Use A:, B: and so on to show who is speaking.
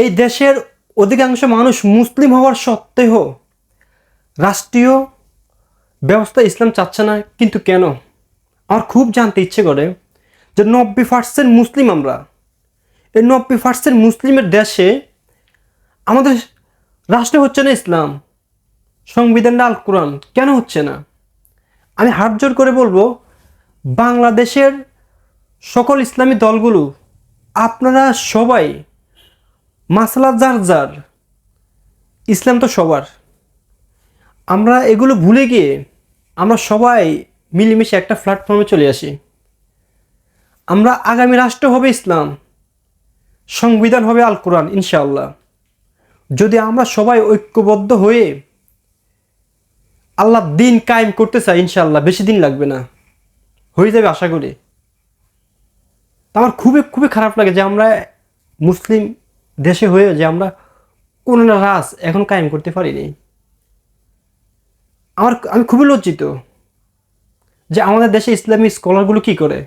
A: এই দেশের অধিকাংশ মানুষ মুসলিম হওয়ার সত্ত্বেও রাষ্ট্রীয় ব্যবস্থা ইসলাম চাচ্ছে না, কিন্তু কেন? আমার খুব জানতে ইচ্ছে করে যে নব্বই পার্সেন্ট মুসলিম আমরা। এই নব্বই পার্সেন্ট মুসলিমের দেশে আমাদের রাষ্ট্র হচ্ছে না ইসলাম সংবিধানটা আল কোরআন কেন হচ্ছে না? আমি হাত জোর করে বলব, বাংলাদেশের সকল ইসলামী দলগুলো, আপনারা সবাই মাসলা যার যার। ইসলাম তো সবার। আমরা এগুলো ভুলে গিয়ে আমরা সবাই মিলেমিশে একটা প্ল্যাটফর্মে চলে আসি। আমরা আগামী রাষ্ট্র হবে ইসলাম, সংবিধান হবে আল কোরআন ইনশাআল্লাহ। যদি আমরা সবাই ঐক্যবদ্ধ হয়ে আল্লাহ দিন কায়েম করতে চাই, ইনশাআল্লাহ, বেশি দিন লাগবে না। হয়ে যাবে আশা করি। আমার খুবই খুবই খারাপ লাগে যে আমরা মুসলিম দেশে হয়ে যে আমরা কোন রাজ এখন কায়েম করতে পারিনি। আমার, আমি খুবই লজ্জিত যে আমাদের দেশে ইসলামী স্কলারগুলো কি করে?